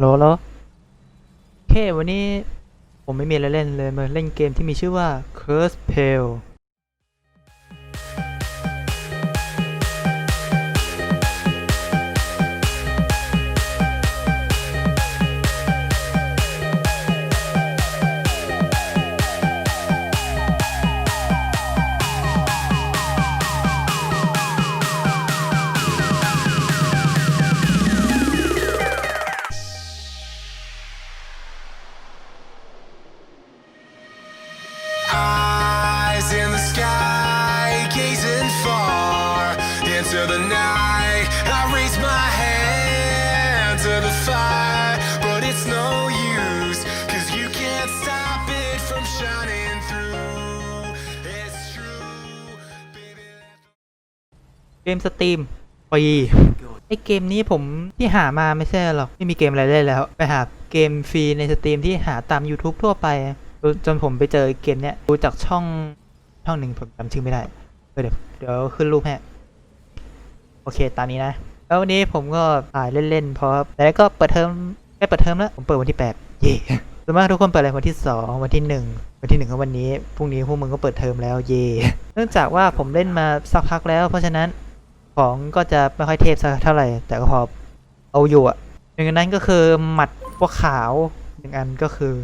โหลโหลโอเควันนี้ผมไม่มีอะไรเล่นเลยมาเล่นเกมที่มีชื่อว่า Curse Pale กมสตรีมฟรีไอเกมนี้ผมที่หามาไม่ใช่หรอก ไม่มีเกมอะไรเล่นแล้วไปหาเกมฟรีในสตรีมที่หาตาม YouTube ทั่วไป จนผมไปเจอเกมเนี้ยดูจากช่องช่องหนึ่งผมจำชื่อไม่ได้เออเดี๋ยวเดี๋ยวขึ้นรูปให้โอเคตามนี้นะ แล้ววันนี้ผมก็ถ่ายเล่นๆเพราะแล้วก็เปิดเทอมใกล้เปิดเทอมแล้วผมเปิดวันที่ 8 เย่ส่วนมากทุกคนเปิดอะไรวันที่ 2 วันที่ 1 วันที่1ของวันนี้พรุ่งนี้พวกมึงก็เปิดเทอมแล้วเย่เนื่องจากว่าผมเล่นมาสักพักแล้ว เพราะฉะนั้น ของก็จะไม่ค่อยเทพสักเท่าไหร่ แต่ก็พอเอาอยู่อะหนึ่งในนั้นก็คือหมัดพวกขาวหนึ่งอันก็คือ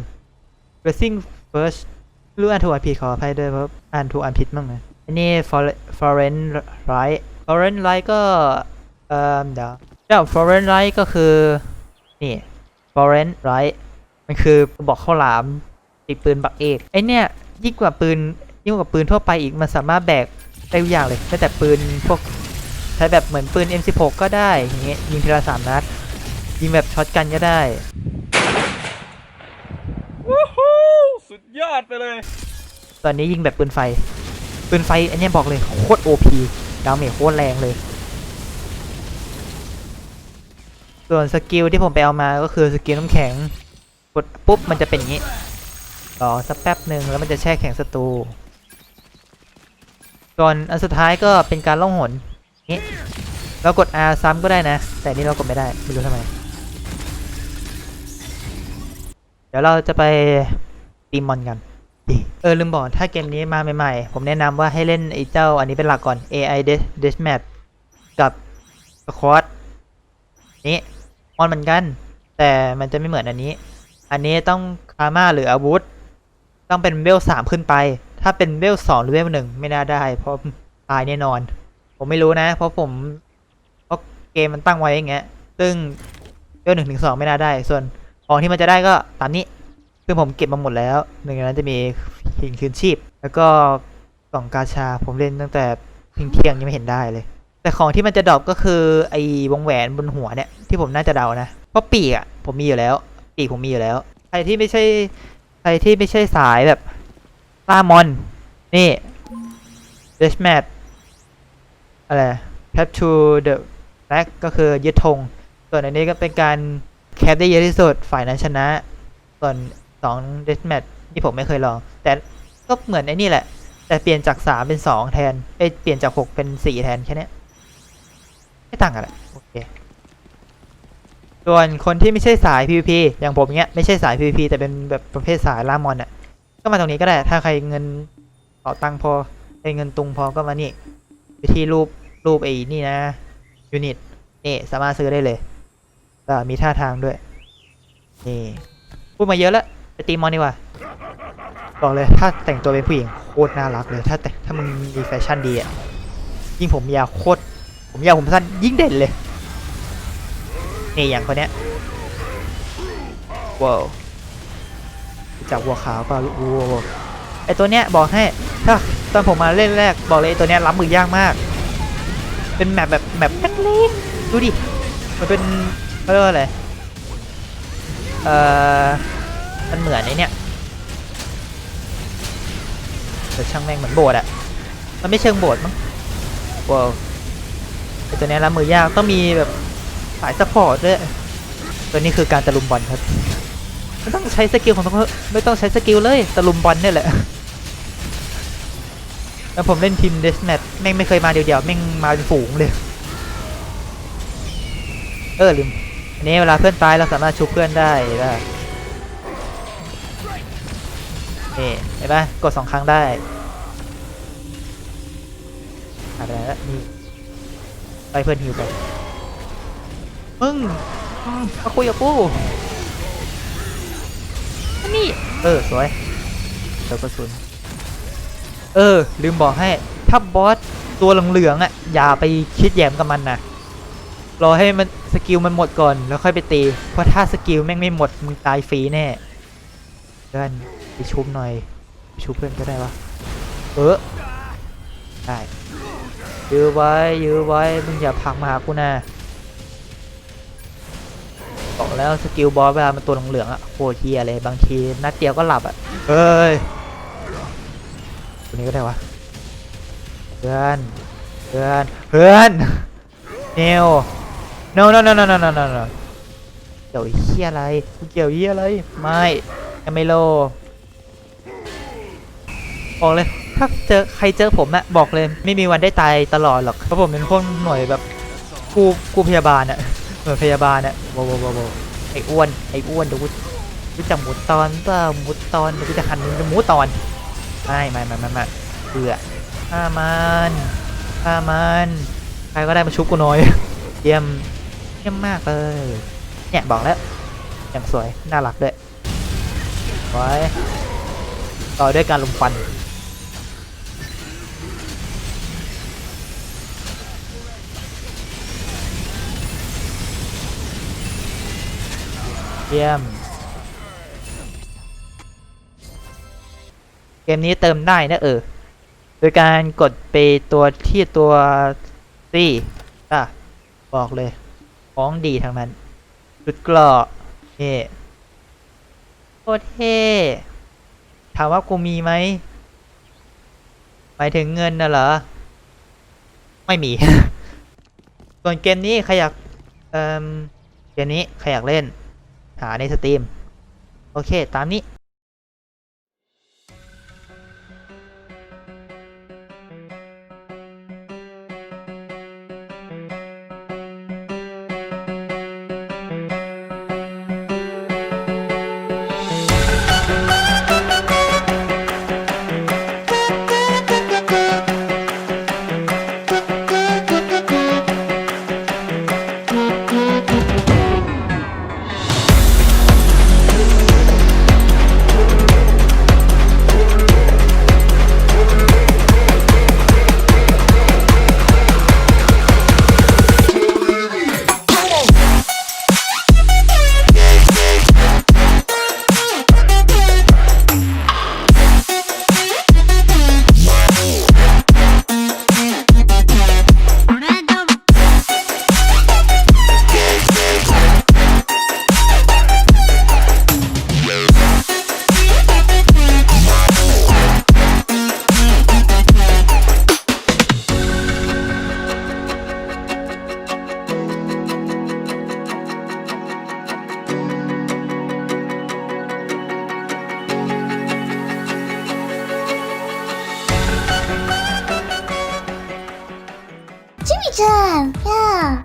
Racing First รู้อ่านถูกอ่านผิดขออภัยด้วยเพราะอ่านถูกอ่านผิดบ้างนะอันนี้ foreign Right Foreign Right ก็เอ่อเดี๋ยวเจ้า Foreign Right ก็คือนี่ Foreign Right มันคือบอกข้าวหลามติดปืนบักเอกไอเนี่ยยิ่งกว่าปืนยิ่งกว่าปืนทั่วไปอีกมันสามารถแบกได้ทุกอย่างเลยแม้แต่ปืนพวก ใช้แบบเหมือนปืน M16 ก็ได้อย่างเงี้ยยิงทีละสามนัด ยิงแบบช็อตกันก็ได้วู้ฮู้สุดยอดไปเลย ตอนนี้ยิงแบบปืนไฟ ปืนไฟอันเนี้ยบอกเลยโคตรโอพีดาเมจโคตรแรงเลย ส่วนสกิลที่ผมไปเอามาก็คือสกิลน้ำแข็ง กดปุ๊บมันจะเป็นอย่างนี้รอสักแป๊บหนึ่งแล้วมันจะแช่แข็งศัตรูส่วนอันสุดท้ายก็เป็นการล่องหน นี้เรากด R ซ้ำก็ได้นะ แต่นี่เรากดไม่ได้ ไม่รู้ทำไม เดี๋ยวเราจะไปตีมอนกัน เออลืมบอกถ้าเกมนี้มาใหม่ๆ ผมแนะนำว่าให้เล่นไอ้เจ้าอันนี้เป็นหลักก่อน AI Deathmatch กับ Squad นี้มอนเหมือนกัน แต่มันจะไม่เหมือนอันนี้ อันนี้ต้องคามาหรืออาวุธ ต้องเป็นเวลสามขึ้นไป ถ้าเป็นเวลสองหรือเวลหนึ่งไม่น่าได้ เพราะตายแน่นอน ผมไม่รู้นะ เพราะผมเพราะเกมมันตั้งไว้อย่างเงี้ย ซึ่งเวลหนึ่งถึงสองไม่น่าได้ ส่วนของที่มันจะได้ก็ตามนี้ ซึ่งผมเก็บมาหมดแล้วหนึ่งในนั้นจะมีหินคืนชีพ แล้วก็กล่องกาชา ผมเล่นตั้งแต่เที่ยงเที่ยงยังไม่เห็นได้เลย แต่ของที่มันจะดรอปก็คือไอ้วงแหวนบนหัวเนี่ยที่ผมน่าจะเดานะเพราะปีกอะผมมีอยู่แล้ว ปีกผมมีอยู่แล้วใครที่ไม่ใช่ใครที่ไม่ใช่สายแบบล่ามอน นี่ d e a t h m a t c h อะไร Capture the flag ก็คือยึดธง ส่วนอันนี้ก็เป็นการแคปได้เยอะที่สุดฝ่ายนั้นชนะ ส่วนสองเดสแมทที่ผมไม่เคยลอง แต่ก็เหมือนไอ้นี่แหละ แต่เปลี่ยนจากสามเป็นสองแทนเอ้ยเปลี่ยนจากหกเป็นสี่แทนแค่นี้ไม่ต่างกันแหละโอเคส่วนคนที่ไม่ใช่สาย PVP อย่างผมเนี้ยไม่ใช่สาย PVP แต่เป็นแบบประเภทสายล่ามอนอะ ก็มาตรงนี้ก็ได้ ถ้าใครเงินเป๋าตังพอไอ้เงินตุงพอก็มานี่ ไปที่รูปรูปไอ้นี่นะยูนิตนี่สามารถซื้อได้เลยก็มีท่าทางด้วย นี่ พูดมาเยอะแล้วไปตีมอนดีกว่าบอกเลยถ้าแต่งตัวเป็นผู้หญิงโคตรน่ารักเลย ถ้าแต่ถ้ามึงมีแฟชั่นดีอะยิ่งผมยาวโคตรผมยาวผมสั้นยิ่งเด่นเลยนี่อย่างคนเนี้ยว้าวจับวัวขาวเปล่าวัว ไอตัวเนี้ยบอกให้ถ้าตอนผมมาเล่นแรกบอกเลยตัวเนี้ยรับมือยากมาก เป็นแมปแบบแมปเล็กๆดูดิมันเป็นเขาเรียกว่าอะไรเอ่อมันเหมือนไอเนี่ยแต่ช่างแม่งเหมือนโบสถ์อะมันไม่เชิงโบสถ์มั้งว้าวไอตัวเนี้ยรับมือยากต้องมีแบบสายซัพพอร์ตด้วยตัวนี้คือการตะลุมบอลครับไม่ต้องใช้สกิลของตัวไม่ต้องใช้สกิลเลยตะลุมบอลเนี่ยแหละ แล้วผมเล่นทีมเดสแมทแม่งไม่เคยมาเดียวๆแม่งมาเป็นฝูงเลย เออลืมอันนี้เวลาเพื่อนตายเราสามารถชุบเพื่อนได้ได้นี่เห็นปะกดสองครั้งได้อะไรแล้วนี่ไปเพื่อนฮิวไปมึงมาคุยกับกูนนี่ เออ สวยเจอกระสุน เออ ลืมบอกให้ ถ้าบอสตัวเหลืองๆอะ อย่าไปคิดแยมกับมันนะรอให้มันสกิลมันหมดก่อนแล้วค่อยไปตี เพราะถ้าสกิลแม่งไม่หมดมึงตายฟรีแน่เพื่อนไปชุบหน่อยไปชุบเพื่อนก็ได้วะเออได้ยื้อไว้ยื้อไว้มึงอย่าผลักมาหากูนะบอกแล้วสกิลบอสเวลามันตัวเหลืองๆอะโคตรเฮียเลยบางทีนัดเดียวก็หลับอะเฮ้ย นี้ก็ได้วะเพื่อนเพื่อนเพื่อนเนว no no no no no no no เกี่ยวเฮียอะไรกูเกี่ยวเฮียอะไรไม่ยังไม่โลบอกเลยถ้าเจอใครเจอผมอะบอกเลย ไม่มีวันได้ตายตลอดหรอกเพราะผมเป็นพวกหน่วยแบบกูกูพยาบาลอะเหมือนพยาบาลอะโววโวโว้ไอ้อ้วนไอ้อ้วนเดี๋ยวกูกูจะหมุดตอนเปล่าหมุดตอนเดี๋ยวกูจะหันมึงจะหมูตอน ไม่ไม่ไม่ไม่ไม่เบื่อฆ่ามันฆ่ามันใครก็ได้มาชุบกูหน่อยเยี่ยมเยี่ยมมากเลยเนี่ยบอกแล้วอย่างสวยน่ารักด้วยไว้ต่อด้วยการลุมฟันเยี่ยม เกมนี้เติมได้นะเออ โดยการกดไปตัวที่ตัวซี่อะบอกเลยของดีทั้งนั้นชุดกราะเท่โคตรเท่ถามว่ากูมีไหมหมายถึงเงินน่ะเหรอ ไม่มี ส่วนเกมนี้ใครอยากเอ่มเกมนี้ใครอยากเล่น หาในสตรีม โอเค ตามนี้ 좀. 야.